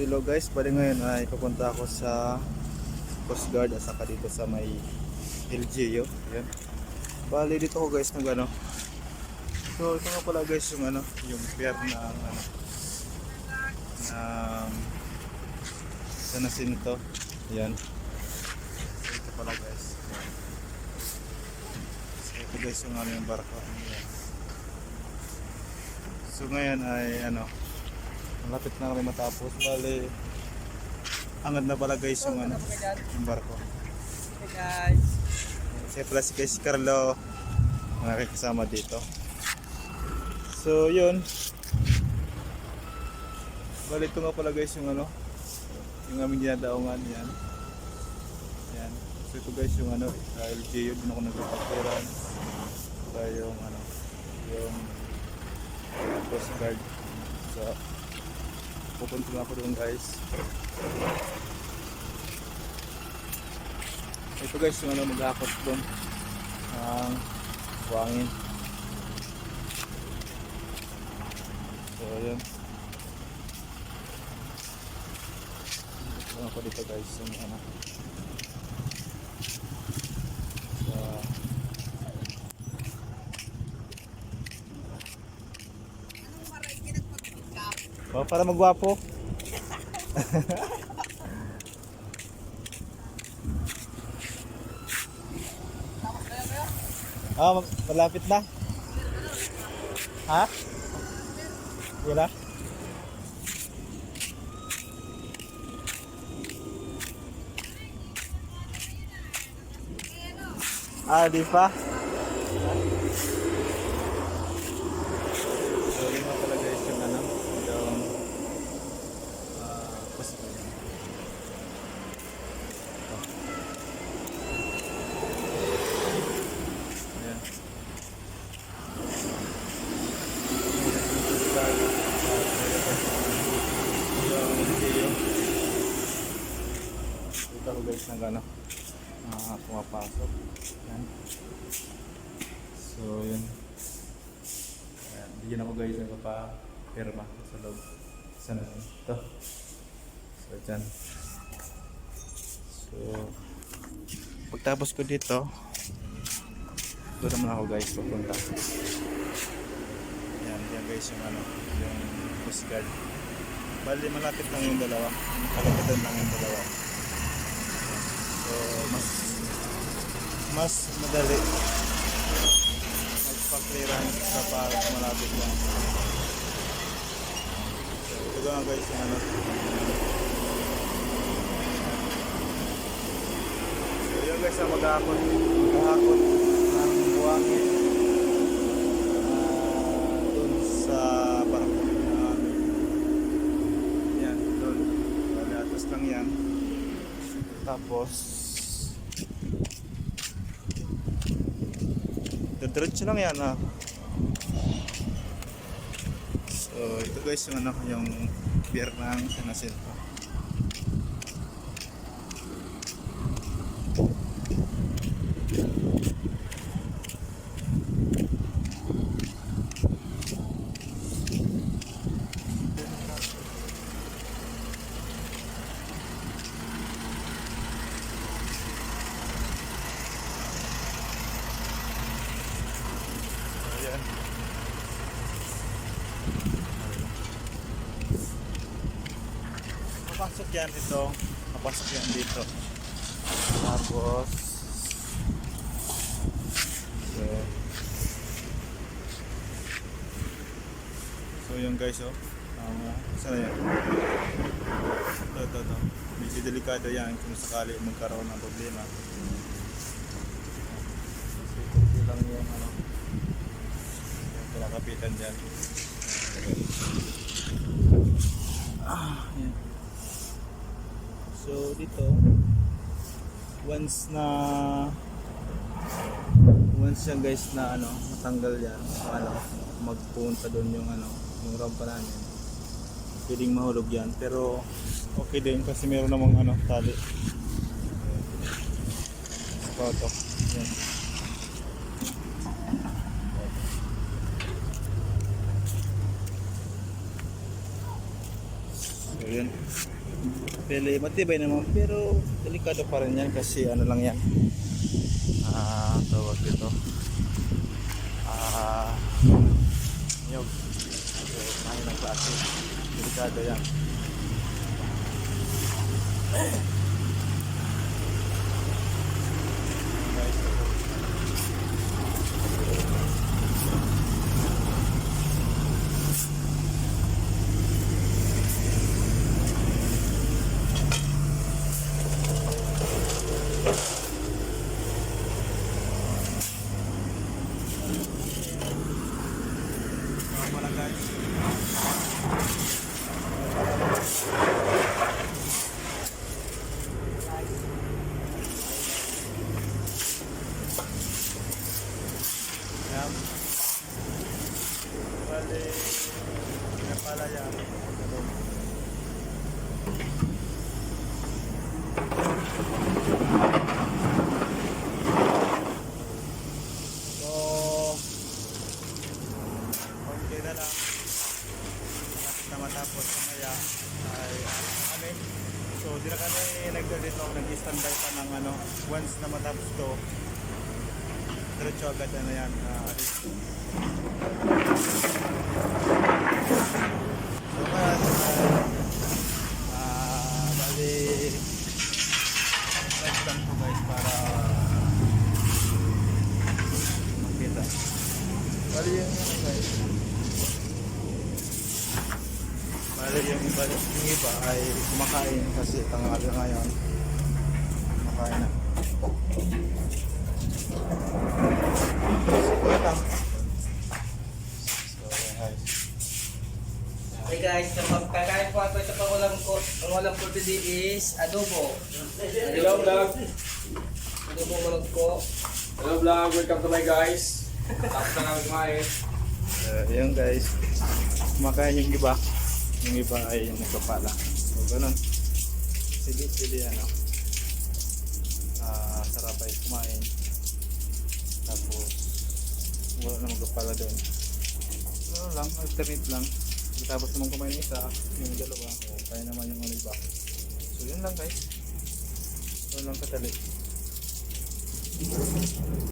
Hello guys, bali ngayon ay pupunta ako sa Coast Guard at saka dito sa may LGU. Yan. Bali dito ko guys nag ano. So ito nga pala guys yung ano, yung pier na ano ng sa nasinto. Yan. So ito pala guys. So ito guys yung ano yung barko. Yan. So ngayon ay ano, malapit na kami matapos. Bali, angad na pala guys yung ano, yung barko. Hey guys. Siya pala si guys si Carlo, nakikisama dito. So yun. Bali ito nga pala guys yung ano, yung aming dinadaungan yan. Yan. So ito guys yung ano, uh, LGU, din ako nagpapakiran. Saka yung ano, yung Coast Guard. So, pupunta nga ako doon guys. Ito guys yung ano, mag-akot doon. Ang buhangin. So, yun. Ito ako dito guys yung ano. Oh, para magwapo. Ah, ma- malapit na. Ha? Wala? Ah, di pa? So, yun nga pala guys yung ano, yung ah, post- Ayan. Ng ano, ah, pumapasok. Ayan. So, yun. Ayan, bigyan ako guys ng pa-pirma sa loob. Sa na ito. So, dyan. So, pagtapos ko dito, doon naman ako guys pupunta. Yan, yan guys yung ano, yung Coast Guard. Bali, malapit lang yung dalawa. Kalapatan lang yung dalawa. So, mas mas madali magpa-clearance kapag malapit lang. Ito nga guys yung ano. So, yun guys ang maghahakot. Maghahakot ng buwangin. Ah, dun sa barko na yan, dun. Bali, atas lang yan. Tapos, diretso lang yan ah. So, ito guys yung ano, yung beer ng ko. Ayan. Papasok yan dito. Papasok yan dito. Tapos So So yun guys oh. Um, sana yan. Ito, ito, ito. Medyo delikado yan kung sakali magkaroon ng problema. So, ito lang yung ano. Yung pinakapitan dyan. Ah, yan. So dito, once na once yan guys na ano, matanggal yan, ano, magpunta doon yung ano, yung rampa namin. Pwedeng mahulog yan, pero okay din kasi meron namang ano, tali. Spot Yan. So, yun. Pili, matibay naman pero delikado pa rin yan kasi ano lang yan. Ah, tawag dito. Ah, nyog. So, ano ng klase. Delikado yan. Guys, Mga pala guys. Yan. Bali, yan pala yan. So, konti na lang. Malapit na matapos mamaya ay ano. So, di na kami nagdito, nag-standby pa ng ano, once na matapos to, diretso agad na yan. Uh, so, ngayon, ah, ah, bali, rest lang po guys para makita. Bali yung iba, yung iba ay kumakain kasi tanghali na ngayon. Kumakain na. Hey guys, kapag kakain po ako ito pang ulam ko, ang ulam ko today is adobo. Hello vlog. Adobo ulam ko. Hello vlog. Welcome to my guys. Tapos na namin kumain. Uh, yun guys. Kumakain yung iba. Yung iba ay nagpapala. So, ganun. Sige, sige, ano. Ah, sarap ay kumain. Tapos, wala na magpapala doon. Ano lang, alternate lang. Tapos naman kumain isa, yung dalawa. O, kaya naman yung ano iba. So, yun lang guys. Yun lang kadali.